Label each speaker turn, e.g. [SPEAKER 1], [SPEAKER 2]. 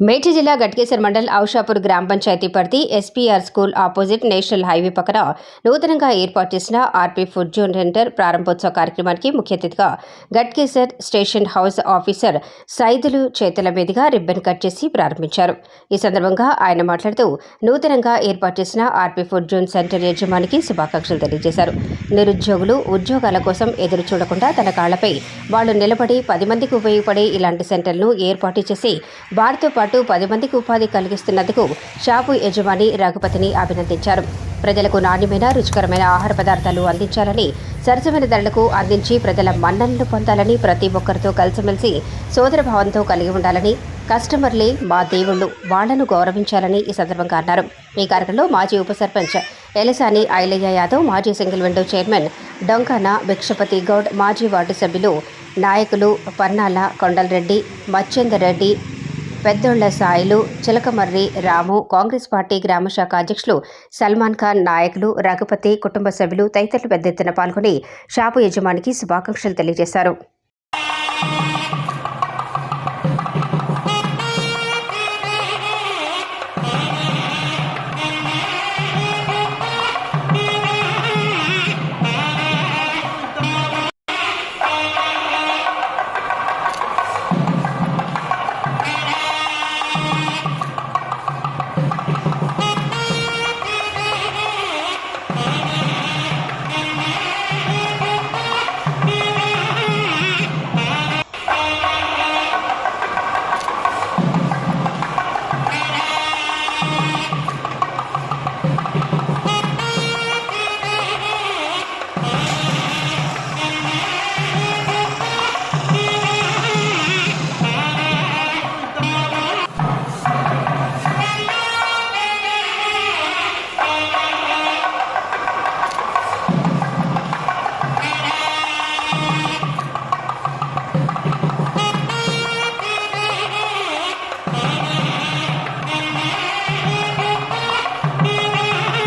[SPEAKER 1] మేడ్చి జిల్లా గట్కేసర్ మండల్ ఔషాపూర్ గ్రామ పంచాయతీ పరిధి SPR school opposite national highway పక్కన నూతనంగా ఏర్పాటు చేసిన ఆర్పీ ఫుడ్ జోన్ సెంటర్ ప్రారంభోత్సవ కార్యక్రమానికి ముఖ్య అతిథిగా Ghatkesar station house officer Saidulu చేతుల మీదుగా రిబ్బన్ కట్ చేసి ప్రారంభించారు. ఈ సందర్భంగా ఆయన మాట్లాడుతూ నూతనంగా ఏర్పాటు చేసిన ఆర్పీ ఫుడ్ జోన్ సెంటర్ యజమానికి శుభాకాంక్షలు తెలియజేశారు. నిరుద్యోగులు ఉద్యోగాల కోసం ఎదురు చూడకుండా తన కాళ్ళపై వాళ్ళు నిలబడి పది మందికి ఉపయోగపడే ఇలాంటి సెంటర్ను ఏర్పాటు చేసి వారితో పాటు పది మందికి ఉపాధి కలిగిస్తున్నందుకు షాపు యజమాని రఘుపతిని అభినందించారు. ప్రజలకు నాణ్యమైన రుచికరమైన ఆహార పదార్థాలు అందించాలని సరసమైన ధరలకు అందించి ప్రజల మన్నలను పొందాలని ప్రతి ఒక్కరితో కలిసిమెలిసి సోదరభావంతో కలిగి ఉండాలని కస్టమర్లే మా దేవుళ్ళు వాళ్ళను గౌరవించాలని ఈ సందర్భంగా అన్నారు. ఈ కార్యక్రమంలో మాజీ ఉప సర్పంచ్ ఎలసాని ఐలయ్య యాదవ్ మాజీ single window chairman Donkana Bhikshapathi Goud మాజీ వార్డు సభ్యులు నాయకులు పన్నాల కొండలరెడ్డి మచ్చేందర్ రెడ్డి పెద్దోళ్ళ సాయిలు చిలకమర్రి రాము కాంగ్రెస్ పార్టీ గ్రామ శాఖ అధ్యక్షులు సల్మాన్ ఖాన్ నాయకులు రఘుపతి కుటుంబ సభ్యులు తదితరులు పెద్ద ఎత్తున పాల్గొని షాపు యజమానికి శుభాకాంక్షలు తెలియజేశారు.